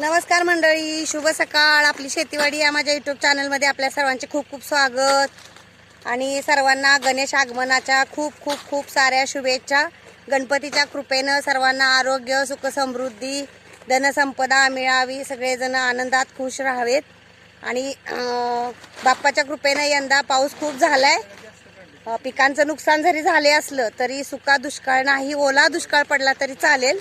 नमस्कार मंडळी शुभ सकाळ. आपली शेतीवाडी या माझ्या यूट्यूब चॅनलमध्ये आपल्या सर्वांचे खूप खूप स्वागत. आणि सर्वांना गणेश आगमनाच्या खूप खूप खूप साऱ्या शुभेच्छा. गणपतीच्या कृपेनं सर्वांना आरोग्य सुख समृद्धी धनसंपदा मिळावी. सगळेजण आनंदात खुश राहावेत. आणि बाप्पाच्या कृपेनं यंदा पाऊस खूप झालाय. आहे पिकांचं नुकसान जरी झाले असलं तरी सुका दुष्काळ नाही ओला दुष्काळ पडला तरी चालेल.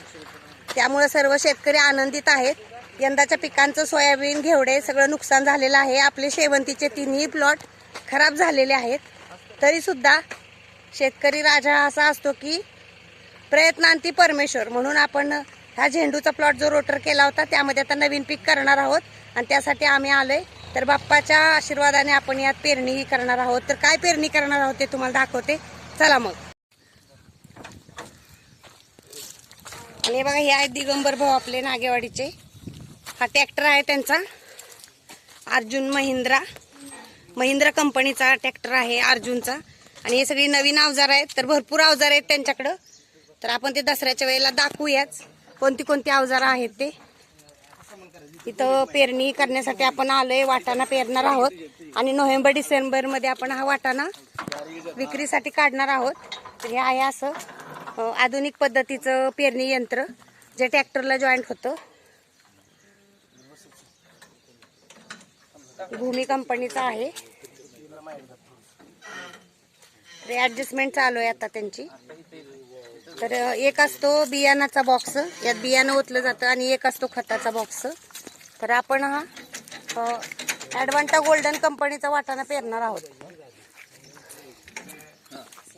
त्यामुळे सर्व शेतकरी आनंदित आहेत. यंदाच्या पिकांचं सोयाबीन घेवडे सगळं नुकसान झालेलं आहे. आपले शेवंतीचे तिन्ही प्लॉट खराब झालेले आहेत. तरीसुद्धा शेतकरी राजा असा असतो की प्रयत्नांती परमेश्वर. म्हणून आपण हा झेंडूचा प्लॉट जो रोटर केला होता त्यामध्ये आता नवीन पीक करणार आहोत. आणि त्यासाठी आम्ही आलोय. तर बाप्पाच्या आशीर्वादाने आपण यात पेरणीही करणार आहोत. तर काय पेरणी करणार आहोत ते तुम्हाला दाखवते. चला मग. आणि बघा हे आहेत दिगंबर भाऊ आपले नागेवाडीचे. हा ट्रॅक्टर आहे त्यांचा. अर्जुन महिंद्रा. महिंद्रा कंपनीचा ट्रॅक्टर आहे अर्जुनचा. आणि हे सगळी नवीन अवजार आहेत तर भरपूर अवजार आहेत त्यांच्याकडं. तर आपण ते दसऱ्याच्या वेळेला दाखवूयाच कोणती कोणती अवजारं आहेत ते. इथं पेरणी करण्यासाठी आपण आलोय वाटाणा पेरणार आहोत. आणि नोव्हेंबर डिसेंबरमध्ये आपण हा वाटाणा विक्रीसाठी काढणार आहोत. तर हे आहे असं आधुनिक पद्धतीचं पेरणी यंत्र जे ट्रॅक्टरला जॉईंट होतं. भूमी कंपनीचा आहे. ॲडजस्टमेंट चालू आहे आता त्यांची. तर एक असतो बियाणाचा बॉक्स यात बियाणं ओतलं जातं आणि एक असतो खताचा बॉक्स तर आपण हा ॲडवांटा गोल्डन कंपनीचा वाटाणा पेरणार आहोत.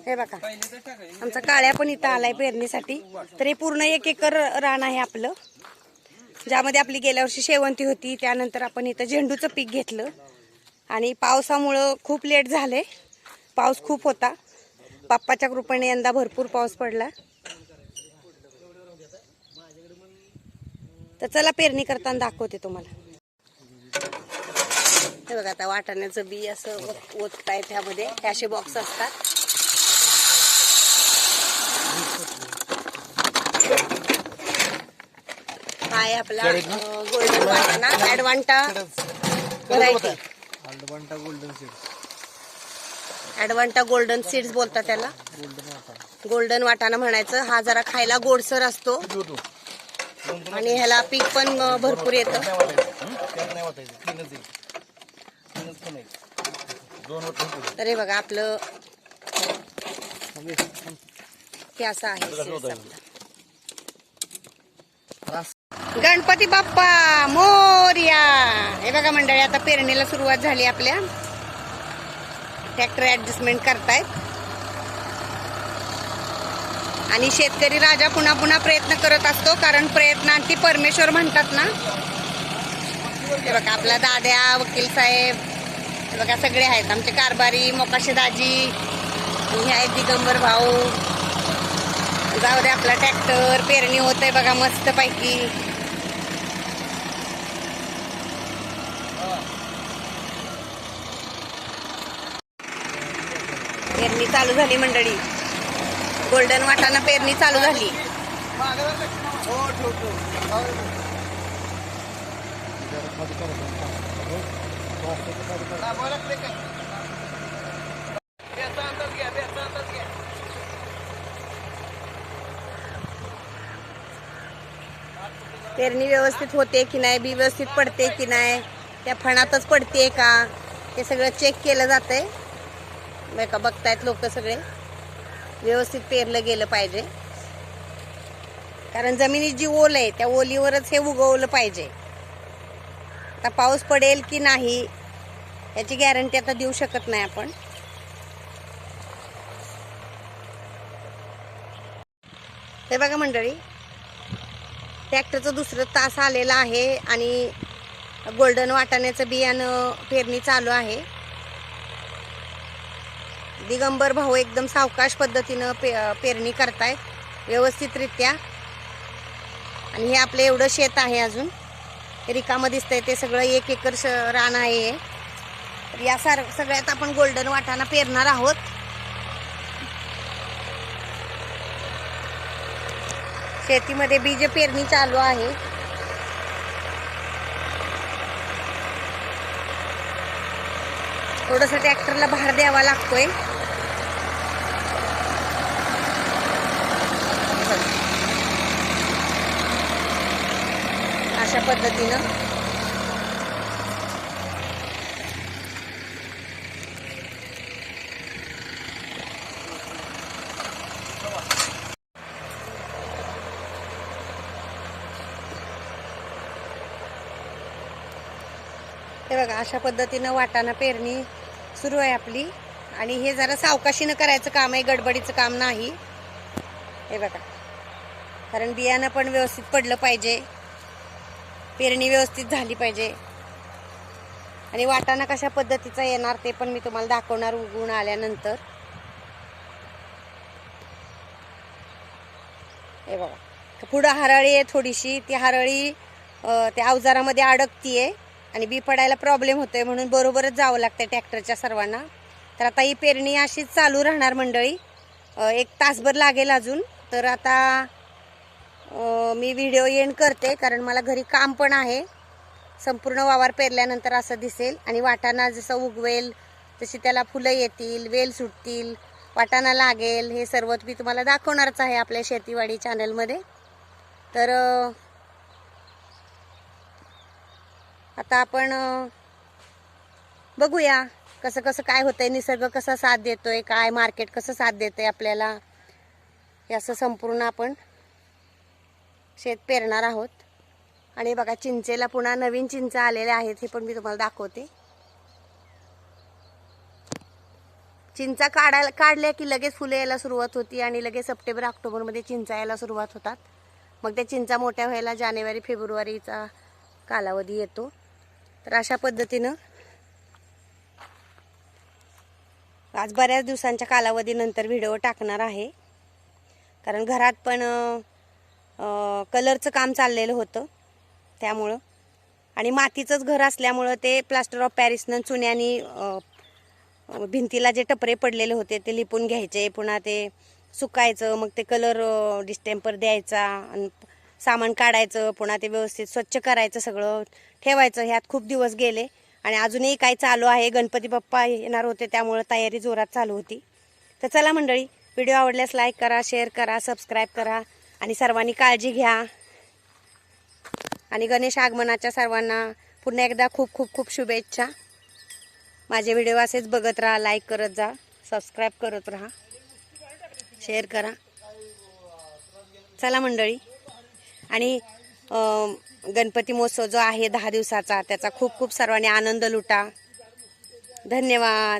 हे बघा. आमचा काळ्या पण इथं आलाय पेरणीसाठी. तर हे पूर्ण एक एकर रान आहे आपलं. ज्यामध्ये आपली गेल्या वर्षी शेवंती होती त्यानंतर आपण इथं झेंडूचं पीक घेतलं. आणि पावसामुळं खूप लेट झाले. पाऊस खूप होता. बाप्पाच्या कृपेने यंदा भरपूर पाऊस पडला. तर चला पेरणी करताना दाखवते तुम्हाला. हे बघा आता वाटाण्याचं बी असं ओत- ओतताय त्यामध्ये. असे बॉक्स असतात. हा आहे आपला गोल्डन वाटाणा Advanta variety अल्डबांटा golden seeds Advanta golden seeds बोलतात त्याला. गोल्डन वाटा. गोल्डन वाटाणा म्हणायचं. हा जरा खायला गोडसर असतो. आणि ह्याला पीक पण भरपूर येतं. तर हे? बघा आपलं हे. असं आहे. गणपती बाप्पा मोर्या. हे बघा मंडळी आता पेरणीला सुरुवात झाली आपल्या. ट्रॅक्टर ऍडजस्टमेंट करतायत. आणि शेतकरी राजा पुन्हा पुन्हा प्रयत्न करत असतो कारण प्रयत्नांती परमेश्वर म्हणतात ना. हे बघा आपला दाद्या वकील साहेब हे बघा सगळे आहेत. आमचे कारभारी मोकाशे दाजी हे आहेत दिगंबर भाऊ. जाऊ दे आपला ट्रॅक्टर पेरणी होत आहे बघा मस्त पैकी पेरणी चालू झाली मंडळी. गोल्डन वाटाणा पेरणी चालू झाली. पेरणी व्यवस्थित होते की नाही? बी व्यवस्थित पडते की नाही? त्या फणातच पडते का? ते सगळं चेक केलं जातंय. नाही का बघतायत लोक सगळे. व्यवस्थित पेरलं गेलं पाहिजे. कारण जमिनीत जी ओल आहे त्या ओलीवरच हे उगवलं पाहिजे. आता पाऊस पडेल की नाही याची गॅरंटी आता देऊ शकत नाही आपण. हे बघा मंडळी ट्रॅक्टरचं दुसरं तास आलेलं आहे आणि गोल्डन वाटाण्याचं बियाणं पेरणी चालू आहे. दिगंबर भाऊ एकदम सावकाश पद्धतीनं पे पेरणी करतायत व्यवस्थितरित्या. आणि हे आपलं एवढं शेत आहे अजून. रिकामं दिसतंय ते सगळं एक एकर श रान आहे हे. तर या सार सगळ्यात आपण गोल्डन वाटाणा पेरणार आहोत. शेतीमध्ये बीज पेरणी चालू आहे. थोडंसं ट्रॅक्टरला भार द्यावा लागतोय. अशा पद्धतीनं हे बघा अशा पद्धतीनं वाटाणा पेरणी सुरू आहे आपली. आणि हे जरा सावकाशीनं करायचं काम आहे गडबडीचं काम नाही. हे बघा. कारण बियाणं पण व्यवस्थित पडलं पाहिजे. पेरणी व्यवस्थित झाली पाहिजे. आणि वाटाणा कशा पद्धतीचा येणार ते पण मी तुम्हाला दाखवणार उगवून आल्यानंतर. हे बघा. पुढं हरळी आहे थोडीशी. ती हरळी त्या अवजारामध्ये अडकतीये. आणि बी पडायला प्रॉब्लेम होतोय म्हणून बरोबरच जावं लागतं ट्रॅक्टरच्या सर्वांना. तर आता ही पेरणी अशीच चालू राहणार मंडळी. एक तासभर लागेल अजून. तर आता मी व्हिडिओ एंड करते कारण मला घरी काम पण आहे. संपूर्ण वावर पेरल्यानंतर असं दिसेल. आणि वाटाणा जसं उगवेल तशी त्याला फुलं येतील वेल सुटतील वाटाणा लागेल हे सर्व मी तुम्हाला दाखवणारच आहे आपल्या शेतीवाडी चॅनलमध्ये तर आता आपण बघूया कसं कसं काय होतंय निसर्ग कसा साथ देतोय काय मार्केट कसं साथ देतंय आपल्याला हे असं संपूर्ण आपण शेत पेरणार आहोत. आणि बघा चिंचेला पुन्हा नवीन चिंच आलेल्या आहेत हे पण मी तुम्हाला दाखवते. चिंचा काढायला काढल्या की लगेच फुले यायला सुरुवात होती आणि लगेच सप्टेंबर ऑक्टोबरमध्ये चिंचा यायला सुरुवात होतात. मग त्या चिंचा मोठ्या व्हायला जानेवारी फेब्रुवारीचा कालावधी येतो. तर अशा पद्धतीनं आज बऱ्याच दिवसांच्या कालावधीनंतर व्हिडिओ टाकणार आहे. कारण घरात पण कलरचं काम चाललेलं होतं. त्यामुळं. आणि मातीचंच घर असल्यामुळं ते प्लास्टर ऑफ पॅरिसनं चुन्यानी भिंतीला जे टपरे पडलेले होते ते लिपून घ्यायचे. पुन्हा ते सुकायचं मग ते कलर डिस्टेम्पर द्यायचा. आणि सामान काढायचं पुन्हा ते व्यवस्थित स्वच्छ करायचं सगळं ठेवायचं. ह्यात खूप दिवस गेले आणि अजूनही काय चालू आहे? गणपती बाप्पा येणार होते त्यामुळं तयारी जोरात चालू होती. तर चला मंडळी व्हिडिओ आवडल्यास लाईक करा शेअर करा सबस्क्राईब करा आणि सर्वांनी काळजी घ्या. आणि गणेश आगमनाच्या सर्वांना पुन्हा एकदा खूप खूप खूप शुभेच्छा. माझे व्हिडिओ असेच बघत राहा लाईक करत जा सबस्क्राईब करत राहा शेअर करा. चला मंडळी. आणि गणपती महोत्सव जो आहे दहा दिवसाचा त्याचा खूप खूप सर्वांनी आनंद लुटा. धन्यवाद.